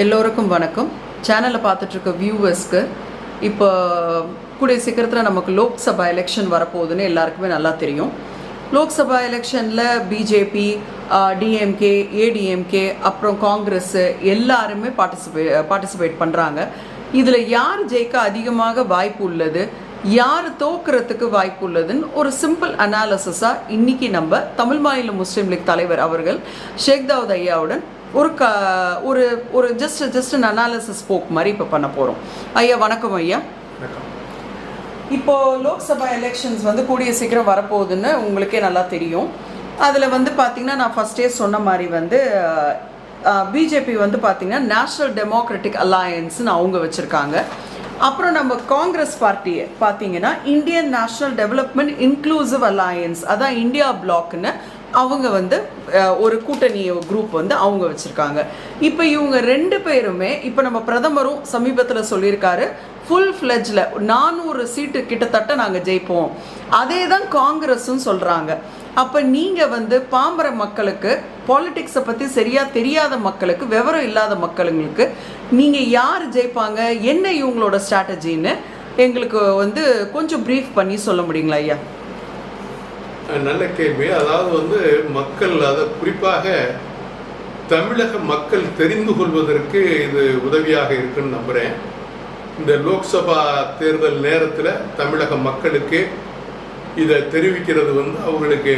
எல்லோருக்கும் வணக்கம். சேனலை பார்த்துட்ருக்க வியூவர்ஸ்க்கு இப்போ கூடிய சீக்கிரத்தில் நமக்கு லோக்சபா எலெக்ஷன் வரப்போகுதுன்னு எல்லாருக்குமே நல்லா தெரியும். லோக்சபா எலெக்ஷனில் பிஜேபி டிஎம்கே ஏடிஎம்கே அப்புறம் காங்கிரஸ் எல்லாருமே பார்ட்டிசிபே பார்ட்டிசிபேட் பண்ணுறாங்க இதில் யார் ஜெயிக்க அதிகமாக வாய்ப்பு உள்ளது? யார் தோக்கிறதுக்கு வாய்ப்பு உள்ளதுன்னு ஒரு சிம்பிள் அனாலிசிஸாக இன்றைக்கி நம்ம தமிழ் மாநில முஸ்லீம் லீக் தலைவர் அவர்கள் ஷேக் தாவூத் ஐயாவுடன் ஒரு க ஒரு ஒரு ஜஸ்ட் ஜஸ்ட் அன் அனாலிசிஸ் போக் மாதிரி இப்போ பண்ண போகிறோம் ஐயா வணக்கம் ஐயா. இப்போ லோக்சபா எலெக்ஷன்ஸ் வந்து கூடிய சீக்கிரம் வரப்போகுதுன்னு உங்களுக்கே நல்லா தெரியும். அதில் வந்து பார்த்தீங்கன்னா நான் ஃபஸ்ட்டே சொன்ன மாதிரி வந்து பிஜேபி வந்து பார்த்தீங்கன்னா நேஷ்னல் டெமோக்ராட்டிக் அலையன்ஸ்னு அவங்க வச்சுருக்காங்க. அப்புறம் நம்ம காங்கிரஸ் பார்ட்டியை பார்த்தீங்கன்னா Indian national development inclusive alliance அதான் இந்தியா பிளாக்னு அவங்க வந்து ஒரு கூட்டணி குரூப் வந்து அவங்க வச்சுருக்காங்க. இப்போ இவங்க ரெண்டு பேருமே இப்போ நம்ம பிரதமரும் சமீபத்தில் சொல்லியிருக்காரு ஃபுல் ஃப்ளெஜில் நானூறு சீட்டு கிட்டத்தட்ட நாங்கள் ஜெயிப்போம். அதே தான் காங்கிரஸும் சொல்கிறாங்க அப்போ நீங்கள் வந்து பாம்பர மக்களுக்கு பாலிட்டிக்ஸை பற்றி சரியாக தெரியாத மக்களுக்கு விவரம் இல்லாத மக்களுங்களுக்கு நீங்கள் யார் ஜெயிப்பாங்க? என்ன இவங்களோட ஸ்ட்ராட்டஜின்னு எங்களுக்கு வந்து கொஞ்சம் ப்ரீஃப் பண்ணி சொல்ல முடியுங்களா ஐயா? நல்ல கேள்வி. அதாவது வந்து மக்கள் அதை குறிப்பாக தமிழக மக்கள் தெரிந்து கொள்வதற்கு இது உதவியாக இருக்குன்னு நம்புகிறேன் இந்த லோக்சபா தேர்தல் நேரத்தில் தமிழக மக்களுக்கு இதை தெரிவிக்கிறது வந்து அவங்களுக்கு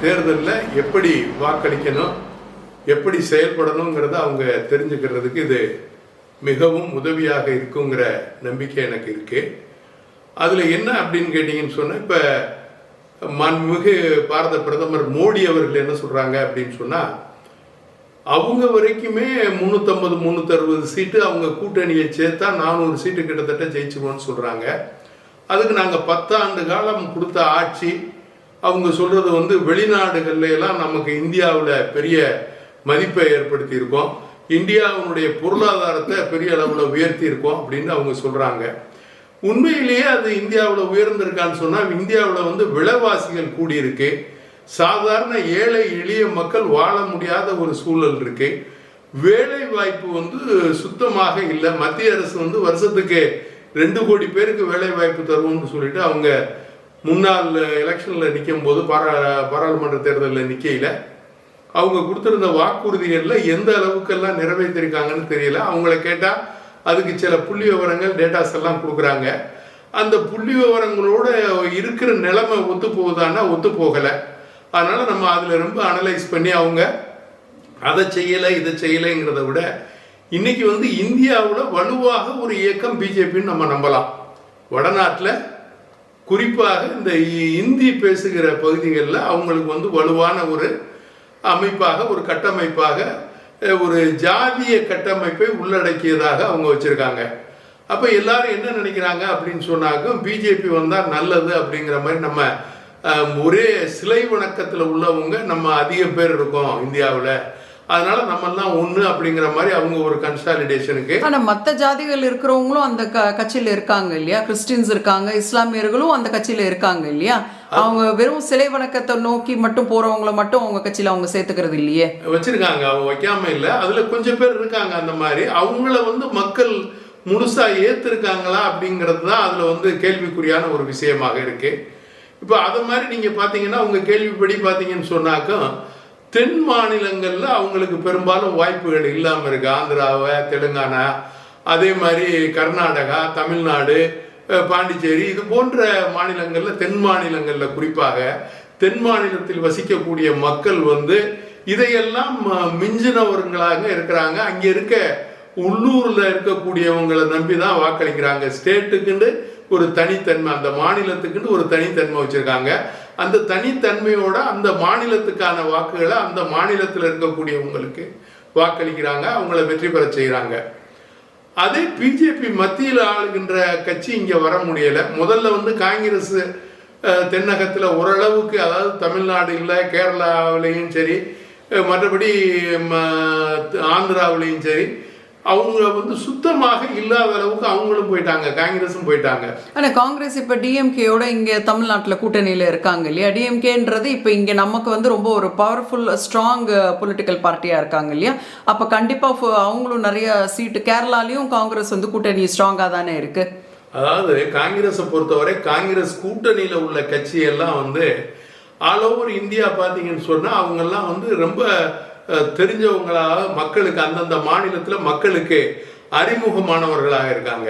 தேர்தலில் எப்படி வாக்களிக்கணும் எப்படி செயல்படணுங்கிறத அவங்க தெரிஞ்சுக்கிறதுக்கு இது மிகவும் உதவியாக இருக்குங்கிற நம்பிக்கை எனக்கு இருக்குது அதில் என்ன அப்படின்னு கேட்டிங்கன்னு சொன்னால் இப்போ மாண்புமிகு பாரத பிரதமர் மோடி அவர்கள் என்ன சொல்கிறாங்க அப்படின்னு சொன்னால் அவங்க வரைக்குமே முந்நூற்றம்பது முந்நூற்றறுபது சீட்டு அவங்க கூட்டணியை சேர்த்தா நானூறு சீட்டு கிட்டத்தட்ட ஜெயிச்சிருவோம்னு சொல்கிறாங்க அதுக்கு நாங்கள் பத்தாண்டு காலம் கொடுத்த ஆட்சி அவங்க சொல்கிறது வந்து வெளிநாடுகள்ல எல்லாம் நமக்கு இந்தியாவில் பெரிய மதிப்பை ஏற்படுத்தியிருக்கோம். இந்தியாவினுடைய பொருளாதாரத்தை பெரிய அளவில் உயர்த்தியிருக்கோம் அப்படின்னு அவங்க சொல்கிறாங்க உண்மையிலேயே அது இந்தியாவில் உயர்ந்திருக்கான்னு சொன்னால் இந்தியாவில் வந்து விலைவாசிகள் கூடியிருக்கு. சாதாரண ஏழை எளிய மக்கள் வாழ முடியாத ஒரு சூழல் இருக்கு. வேலை வாய்ப்பு வந்து சுத்தமாக இல்லை. மத்திய அரசு வந்து வருஷத்துக்கு ரெண்டு கோடி பேருக்கு வேலை வாய்ப்பு தருவோம்னு சொல்லிட்டு அவங்க முன்னாள் எலெக்ஷனில் நிற்கும் போது பாரா பாராளுமன்ற தேர்தலில் நிற்கையில் அவங்க கொடுத்துருந்த வாக்குறுதிகளில் எந்த அளவுக்கெல்லாம் நிறைவேற்றிருக்காங்கன்னு தெரியல. அவங்கள கேட்டால் அதுக்கு சில புள்ளி விவரங்கள் டேட்டாஸ் எல்லாம் கொடுக்குறாங்க. அந்த புள்ளி விவரங்களோட இருக்கிற நிலைமை ஒத்து போகுதான்னா ஒத்து போகலை. அதனால் நம்ம அதில் ரொம்ப அனலைஸ் பண்ணி அவங்க அதை செய்யலை இதை செய்யலைங்கிறத விட இன்னைக்கு வந்து இந்தியாவில் வலுவாக ஒரு இயக்கம் பிஜேபின்னு நம்ம நம்பலாம். வடநாட்டில் குறிப்பாக இந்த இ- இந்தி பேசுகிற பகுதிகளில் அவங்களுக்கு வந்து வலுவான ஒரு அமைப்பாக ஒரு கட்டமைப்பாக ஒரு ஜாதிய கட்டமைப்பை உள்ளடக்கியதாக அவங்க வச்சுருக்காங்க. அப்போ எல்லாரும் என்ன நினைக்கிறாங்க அப்படின்னு சொன்னாக்கும் பிஜேபி வந்தால் நல்லது அப்படிங்கிற மாதிரி நம்ம ஒரே சிலை வணக்கத்தில் உள்ளவங்க நம்ம அதிக பேர் இருக்கோம் இந்தியாவில். அதனால நம்மெல்லாம் ஒன்று அப்படிங்கிற மாதிரி அவங்க ஒரு கன்சாலிடேஷனுக்கு ஆனால் மற்ற ஜாதிகள் இருக்கிறவங்களும் அந்த க கட்சியில் இருக்காங்க இல்லையா? கிறிஸ்டின்ஸ் இருக்காங்க இஸ்லாமியர்களும் அந்த கட்சியில் இருக்காங்க இல்லையா? அவங்க வெறும் சிலை வணக்கத்தை நோக்கி மட்டும் போறவங்கள மட்டும் அவங்க கட்சியில அவங்க சேர்த்துக்கிறது இல்லையே? வச்சிருக்காங்க அவங்க வைக்காம இல்லை. அதுல கொஞ்சம் பேர் இருக்காங்க அந்த மாதிரி. அவங்கள வந்து மக்கள் முழுசா ஏத்திருக்காங்களா அப்படிங்கிறது தான் அதுல வந்து கேள்விக்குறியான ஒரு விஷயமாக இருக்கு. இப்போ அதை மாதிரி நீங்க பாத்தீங்கன்னா உங்க கேள்விப்படி பாத்தீங்கன்னு சொன்னாக்கா தென் மாநிலங்கள்ல அவங்களுக்கு பெரும்பாலும் வாய்ப்புகள் இல்லாம இருக்கு. ஆந்திராவை தெலுங்கானா அதே மாதிரி கர்நாடகா தமிழ்நாடு பாண்டிச்சேரி இது போன்ற மாநிலங்களில் தென் மாநிலங்களில் குறிப்பாக தென் மாநிலத்தில் வசிக்கக்கூடிய மக்கள் வந்து இதையெல்லாம் மிஞ்சினவர்களாக இருக்கிறாங்க. அங்கே இருக்க உள்ளூரில் இருக்கக்கூடியவங்களை நம்பி தான் வாக்களிக்கிறாங்க. ஸ்டேட்டுக்குன்னு ஒரு தனித்தன்மை அந்த மாநிலத்துக்குன்னு ஒரு தனித்தன்மை வச்சுருக்காங்க. அந்த தனித்தன்மையோட அந்த மாநிலத்துக்கான வாக்குகளை அந்த மாநிலத்தில் இருக்கக்கூடியவங்களுக்கு வாக்களிக்கிறாங்க. அவங்கள வெற்றி பெற செய்கிறாங்க அதே பிஜேபி மத்தியில் ஆளுகின்ற கட்சி இங்கே வர முடியலை. முதல்ல வந்து காங்கிரஸ் தென்னகத்தில் ஓரளவுக்கு அதாவது தமிழ்நாடு இல்லை கேரளாவிலையும் சரி மற்றபடி ம, ஆந்திராவிலையும் சரி அவங்க வந்து சுத்தமாக இல்லாத அளவுக்கு அவங்களும் போயிட்டாங்க காங்கிரஸும் போயிட்டாங்க. ஆனா காங்கிரஸ் இப்ப டிஎம்கேயோட இங்க தமிழ்நாட்டுல கூட்டணியில இருக்காங்க இல்லையா? டிஎம்கேன்றது இப்ப இங்க நமக்கு வந்து ரொம்ப ஒரு பவர்ஃபுல் ஸ்ட்ராங் பொலிட்டிக்கல் பார்ட்டியா இருக்காங்க இல்லையா? அப்ப கண்டிப்பா ஃப- அவங்களும் நிறைய சீட்டு கேரளாலயும் காங்கிரஸ் வந்து கூட்டணி ஸ்ட்ராங்கா தானே இருக்கு. அதாவது காங்கிரஸை பொறுத்தவரை காங்கிரஸ் கூட்டணியில் உள்ள கட்சி எல்லாம் வந்து ஆல் ஓவர் இந்தியா பார்த்தீங்கன்னு சொன்னால் அவங்கெல்லாம் வந்து ரொம்ப தெரிஞ்சவங்களாக மக்களுக்கு அந்தந்த மாநிலத்தில் மக்களுக்கு அறிமுகமானவர்களாக இருக்காங்க.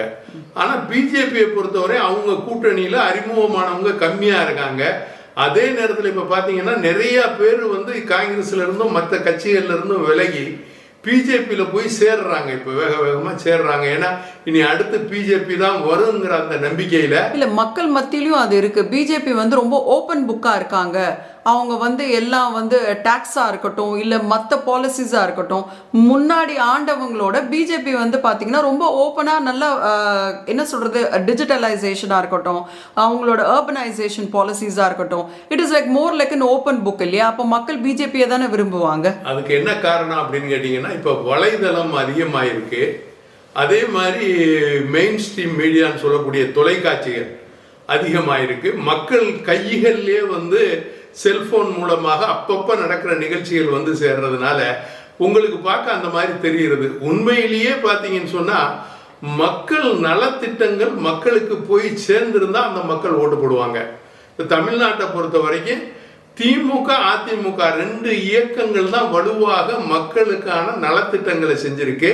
ஆனால் பிஜேபியை பொறுத்தவரை அவங்க கூட்டணியில் அறிமுகமானவங்க கம்மியாக இருக்காங்க. அதே நேரத்தில் இப்போ பார்த்தீங்கன்னா நிறையா பேர் வந்து காங்கிரஸ்ல இருந்தும் மற்ற கட்சிகள்ல இருந்தும் விலகி பிஜேபியில் போய் சேர்றாங்க. இப்போ வேக வேகமாக சேர்றாங்க. ஏன்னா இனி அடுத்து பிஜேபி தான் வருங்கிற அந்த நம்பிக்கையில் இல்லை மக்கள் மத்தியிலையும் அது இருக்குது பிஜேபி வந்து ரொம்ப ஓப்பன் புக்காக இருக்காங்க. அவங்க வந்து எல்லாம் வந்து டேக்ஸாக இருக்கட்டும் இல்லை மற்ற பாலிசிஸாக இருக்கட்டும் முன்னாடி ஆண்டவங்களோட பிஜேபி வந்து பார்த்திங்கன்னா ரொம்ப ஓப்பனாக நல்ல என்ன சொல்கிறது டிஜிட்டலைசேஷனாக இருக்கட்டும் அவங்களோட அர்பனைசேஷன் பாலிசிஸாக இருக்கட்டும். It is like more like an open book இல்லையா? அப்போ மக்கள் பிஜேபியை தானே விரும்புவாங்க? அதுக்கு என்ன காரணம் அப்படின்னு கேட்டிங்கன்னா இப்போ வலைதளம் அதிகமாயிருக்கு. அதே மாதிரி மெயின் ஸ்ட்ரீம் மீடியான்னு சொல்லக்கூடிய தொலைக்காட்சிகள். அதிகமாயிருக்கு. மக்கள் கைகளிலே வந்து செல்போன் மூலமாக அப்பப்போ நடக்கிற நிகழ்ச்சிகள் வந்து சேர்றதுனால உங்களுக்கு பார்க்க அந்த மாதிரி தெரிகிறது. உண்மையிலேயே பார்த்தீங்கன்னு சொன்னால் மக்கள் நலத்திட்டங்கள் மக்களுக்கு போய் சேர்ந்திருந்தா அந்த மக்கள் ஓட்டு போடுவாங்க. இப்போ தமிழ்நாட்டை பொறுத்த வரைக்கும் திமுக அதிமுக ரெண்டு இயக்கங்கள் தான் வலுவாக மக்களுக்கான நலத்திட்டங்களை செஞ்சிருக்கு.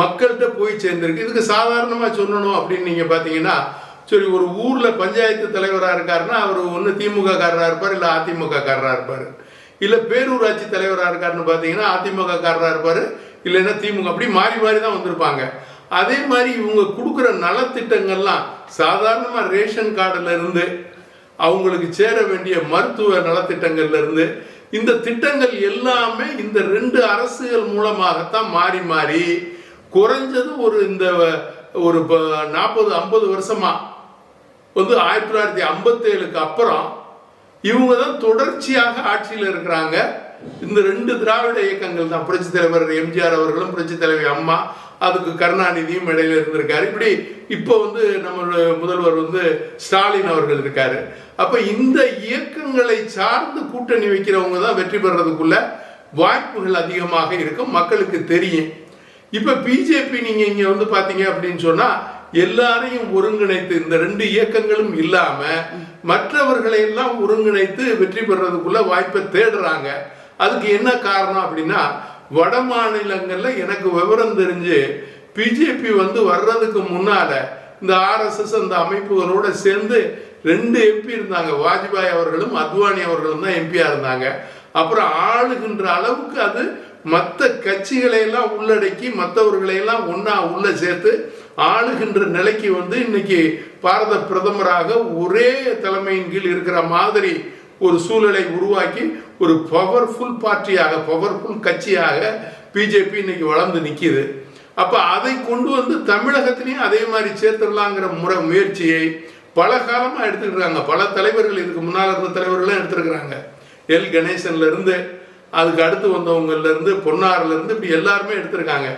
மக்கள்கிட்ட போய் சேர்ந்திருக்கு. இதுக்கு சாதாரணமாக சொல்லணும் அப்படின்னு நீங்கள் பார்த்தீங்கன்னா சரி ஒரு ஊரில் பஞ்சாயத்து தலைவராக இருக்காருன்னா அவர் ஒன்று திமுக காரராக இருப்பார் இல்லை அதிமுக காரராக இருப்பார். இல்லை பேரூராட்சி தலைவராக இருக்காருன்னு பார்த்தீங்கன்னா அதிமுக காரராக இருப்பார் இல்லைன்னா திமுக. அப்படி மாறி மாறி தான் வந்திருப்பாங்க. அதே மாதிரி இவங்க கொடுக்குற நலத்திட்டங்கள்லாம் சாதாரணமாக ரேஷன் கார்டுல இருந்து அவங்களுக்கு சேர வேண்டிய மருத்துவ நலத்திட்டங்கள்ல இருந்து இந்த திட்டங்கள் எல்லாமே இந்த ரெண்டு அரசுகள் மூலமாகத்தான் மாறி மாறி குறைஞ்சது ஒரு இந்த ஒரு நாற்பது ஐம்பது வருஷமா வந்து ஆயிரத்தி தொள்ளாயிரத்தி ஐம்பத்தேழுக்கு அப்புறம் இவங்க தான் தொடர்ச்சியாக ஆட்சியில் இருக்கிறாங்க. இந்த ரெண்டு திராவிட இயக்கங்கள் தான். புரட்சி தலைவர் எம்ஜிஆர் அவர்களும் புரட்சி தலைவி அம்மா அதுக்கு கருணாநிதியும் இடையில இருந்திருக்காரு. இப்படி இப்போ வந்து நம்ம முதல்வர் வந்து ஸ்டாலின் அவர்கள் இருக்காரு. அப்ப இந்த இயக்கங்களை சார்ந்து கூட்டணி வைக்கிறவங்க தான் வெற்றி பெறதுக்குள்ள வாய்ப்புகள் அதிகமாக இருக்கும். மக்களுக்கு தெரியும். இப்ப பிஜேபி நீங்க இங்க வந்து பாத்தீங்க அப்படின்னு சொன்னா எல்லாரையும் ஒருங்கிணைத்து இந்த ரெண்டு இயக்கங்களும் இல்லாம மற்றவர்களை எல்லாம் ஒருங்கிணைத்து வெற்றி பெறதுக்குள்ள வாய்ப்பை தேடுறாங்க. அதுக்கு என்ன காரணம் அப்படின்னா வட மாநிலங்கள்ல எனக்கு விவரம் தெரிஞ்சு பிஜேபி வந்து வர்றதுக்கு முன்னால இந்த ஆர்எஸ்எஸ் அந்த அமைப்புகளோட சேர்ந்து ரெண்டு எம்பி இருந்தாங்க. வாஜ்பாய் அவர்களும் அத்வானி அவர்களும் தான் எம்பியா இருந்தாங்க. அப்புறம் ஆளுகின்ற அளவுக்கு அது மற்ற கட்சிகளை எல்லாம் உள்ளடக்கி மற்றவர்களை எல்லாம் ஒன்னா உள்ள சேர்த்து ஆளுகின்ற நிலைக்கு வந்து இன்னைக்கு பாரத பிரதமராக ஒரே தலைமையின் கீழ் இருக்கிற மாதிரி ஒரு சூழலை உருவாக்கி ஒரு பவர்ஃபுல் பார்ட்டியாக பவர்ஃபுல் கட்சியாக பிஜேபி இன்னைக்கு வளர்ந்து நிற்கிது அப்போ அதை கொண்டு வந்து தமிழகத்திலையும் அதே மாதிரி சேர்த்துடலாங்கிற முறை முயற்சியை பல காலமாக எடுத்துக்கிறாங்க பல தலைவர்கள் இதுக்கு முன்னால் இருந்த தலைவர்களும் எடுத்துருக்குறாங்க. எல் கணேசன்லேருந்து அதுக்கு அடுத்து வந்தவங்கள்லேருந்து பொன்னார்லேருந்து இப்படி எல்லாருமே எடுத்திருக்காங்க.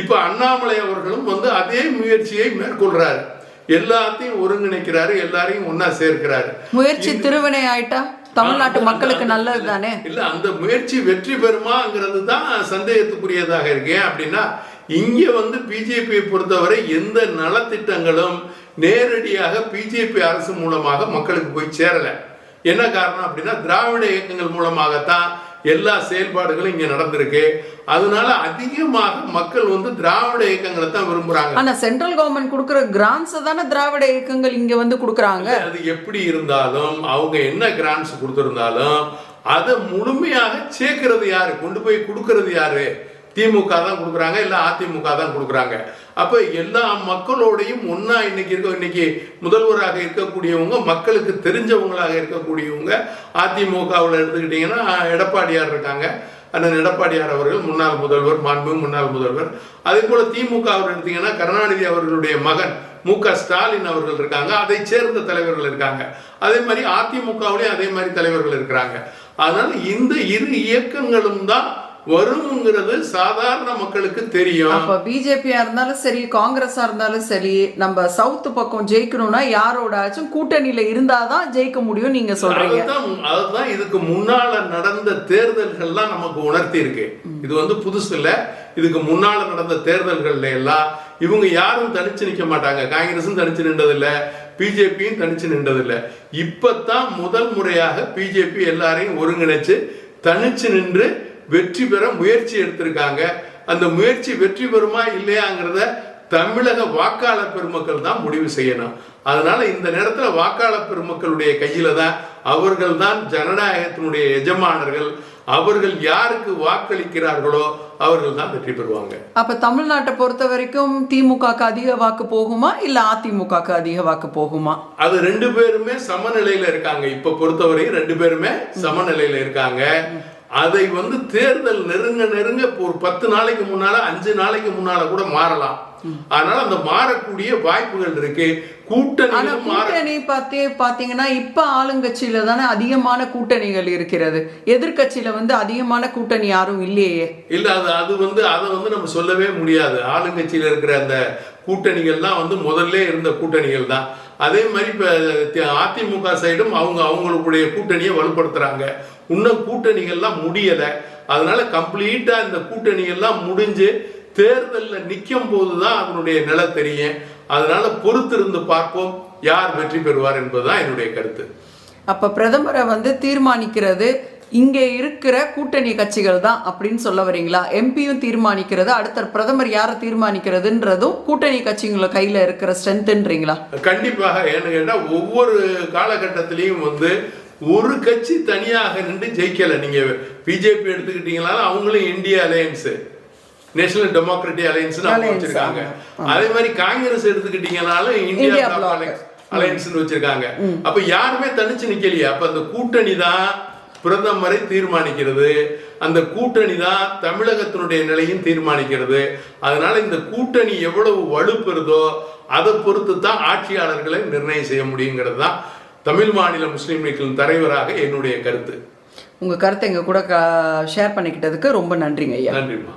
இப்ப அண்ணாமலை அவர்களும் வந்து அதே முயற்சியை மேற்கொள்றாரு. எல்லாத்தையும் ஒருங்கிணைக்கிறாரு எல்லாரையும் ஒன்னா சேர்க்கிறாரு. முயற்சி திருவினை ஆயிட்டா? தமிழ்நாட்டு மக்களுக்கு நல்லது தானே இல்ல அந்த முயற்சி வெற்றி பெறுமாங்கிறது தான் சந்தேகத்துக்குரியதாக இருக்கு ஏன் அப்படின்னா இங்க வந்து பிஜேபியை பொறுத்தவரை எந்த நலத்திட்டங்களும் நேரடியாக பிஜேபி அரசு மூலமாக மக்களுக்கு போய் சேரல. என்ன காரணம் அப்படின்னா திராவிட இயக்கங்கள் மூலமாகத்தான் எல்லா செயல்பாடுகளும் இங்க நடந்திருக்கு. அதனால அதிகமாக மக்கள் வந்து திராவிட இயக்கங்களை தான் விரும்புறாங்க. ஆனா சென்ட்ரல் கவர்மெண்ட் கொடுக்குற கிராண்ட்ஸ் தானே திராவிட இயக்கங்கள் இங்க வந்து கொடுக்குறாங்க. அது எப்படி இருந்தாலும் அவங்க என்ன கிராண்ட்ஸ் கொடுத்திருந்தாலும் அதை முழுமையாக சேர்க்கிறது யாரு? கொண்டு போய் கொடுக்கறது யாரு? திமுக தான் கொடுக்குறாங்க இல்லை அதிமுக தான் கொடுக்குறாங்க. அப்போ எல்லா மக்களோடையும் ஒன்றா இன்னைக்கு இருக்க இன்னைக்கு முதல்வராக இருக்கக்கூடியவங்க மக்களுக்கு தெரிஞ்சவங்களாக இருக்கக்கூடியவங்க அதிமுகவில் எடுத்துக்கிட்டிங்கன்னா எடப்பாடியார் இருக்காங்க. அண்ணன் எடப்பாடியார் அவர்கள் முன்னாள் முதல்வர் மாண்பு முன்னாள் முதல்வர். அதே போல் திமுக அவர் எடுத்தீங்கன்னா கருணாநிதி அவர்களுடைய மகன் மு க ஸ்டாலின் அவர்கள் இருக்காங்க. அதை சேர்ந்த தலைவர்கள் இருக்காங்க. அதே மாதிரி அதிமுகவிலையும் அதே மாதிரி தலைவர்கள் இருக்கிறாங்க. அதனால் இந்த இரு இயக்கங்களும் தான் வருங்கிறது சாதாரண மக்களுக்கு தெரியும். அப்ப பிஜேபியா இருந்தாலும் சரி காங்கிரஸா இருந்தாலும் சரி நம்ம சவுத் பக்கம் ஜெயிக்கணும்னா யாரோட ஆச்சும் கூட்டணியில இருந்தாதான் ஜெயிக்க முடியும் நீங்க சொல்றீங்க. அதுதான் இதுக்கு முன்னால நடந்த தேர்தல்கள்லாம் நமக்கு உணர்த்தி இருக்கு இது வந்து புதுசு இல்ல. இதுக்கு முன்னால நடந்த தேர்தல்கள்ல எல்லாம் இவங்க யாரும் தனிச்சு நிக்க மாட்டாங்க. காங்கிரஸும் தனிச்சு நின்றதில்ல. பிஜேபியும் தனிச்சு நின்றதில்ல. இப்பதான் முதல் முறையாக பிஜேபி எல்லாரையும் ஒருங்கிணைச்சு தனிச்சு நின்று வெற்றி பெற முயற்சி எடுத்திருக்காங்க. அந்த முயற்சி வெற்றி பெறுமா இல்லையாங்கிறத தமிழக வாக்காளர் பெருமக்கள் தான் முடிவு செய்யணும். அதனால இந்த நேரத்துல வாக்காளர் பெருமக்களுடைய கையில தான் அவர்கள் தான் ஜனநாயகத்தினுடைய எஜமானர்கள் அவர்கள் யாருக்கு வாக்களிக்கிறார்களோ அவர்கள் தான் வெற்றி பெறுவாங்க. அப்ப தமிழ்நாட்டை பொறுத்த வரைக்கும் திமுகக்கு அதிக வாக்கு போகுமா இல்ல அதிமுகக்கு அதிக வாக்கு போகுமா? அது ரெண்டு பேருமே சமநிலையில இருக்காங்க. இப்ப பொறுத்தவரையும் ரெண்டு பேருமே சமநிலையில இருக்காங்க. அதை வந்து தேர்தல் நெருங்க நெருங்க இப்போ ஒரு பத்து நாளைக்கு முன்னால அஞ்சு நாளைக்கு முன்னால கூட மாறலாம். அதனால அந்த மாறக்கூடிய வாய்ப்புகள் இருக்கு. கூட்டணி கூட்டணி பார்த்தே பாத்தீங்கன்னா இப்ப ஆளுங்கட்சியில தானே அதிகமான கூட்டணிகள் இருக்கிறது. எதிர்க்கட்சியில வந்து அதிகமான கூட்டணி யாரும் இல்லையே. இல்ல அது அது வந்து அதை வந்து நம்ம சொல்லவே முடியாது. ஆளுங்கட்சியில இருக்கிற அந்த கூட்டணிகள்லாம் வந்து முதல்ல இருந்த கூட்டணிகள் தான் அதே மாதிரி இப்போ அதிமுக சைடும் அவங்க அவங்களுடைய கூட்டணியை வலுப்படுத்துறாங்க. இன்னும் கூட்டணிகள்லாம் முடியலை. அதனால கம்ப்ளீட்டாக இந்த கூட்டணிகள்லாம் முடிஞ்சு தேர்தலில் நிற்கும் போது தான் அதனுடைய நிலை தெரியும். அதனால பொறுத்திருந்து பார்ப்போம் யார் வெற்றி பெறுவார் என்பதுதான் என்னுடைய கருத்து. அப்ப பிரதமரை வந்து தீர்மானிக்கிறது இங்க இருக்கிற கூட்டணி கட்சிகள் தான் அப்படின்னு சொல்ல வரீங்களா? எம்பியும் தீர்மானிக்கிறது அடுத்த பிரதமர் யாரை தீர்மானிக்கிறதுன்றதும் கூட்டணி கட்சிங்கள கையில இருக்கிற ஸ்ட்ரென்த்ன்றீங்களா கண்டிப்பாக. ஏன்னு கேட்டா ஒவ்வொரு காலகட்டத்திலையும் வந்து ஒரு கட்சி தனியாக நின்று ஜெயிக்கல. நீங்க பிஜேபி எடுத்துக்கிட்டீங்களா அவங்களும் India alliance national democratic alliance Alliance, வச்சிருக்காங்க. அதே மாதிரி Congress எடுத்துக்கிட்டீங்கனாலும் India India bloc bloc. Alliance alliance வச்சிருக்காங்க அப்ப யாருமே தனிச்சு நிக்கலையே. அப்ப அந்த கூட்டணி தான் பிரதமரை தீர்மானிக்கிறது. அந்த கூட்டணி தான் தமிழகத்தினுடைய நிலையும் தீர்மானிக்கிறது. அதனால இந்த கூட்டணி எவ்வளவு வலுப்பெறுதோ அதை பொறுத்து தான் ஆட்சியாளர்களை நிர்ணயம் செய்ய முடியுங்கிறது தான் தமிழ் மாநில முஸ்லீம் லீக்கின் தலைவராக என்னுடைய கருத்து. உங்க கருத்தை எங்க கூட ஷேர் பண்ணிக்கிட்டதுக்கு ரொம்ப நன்றிங்க ஐயா. நன்றிம்மா.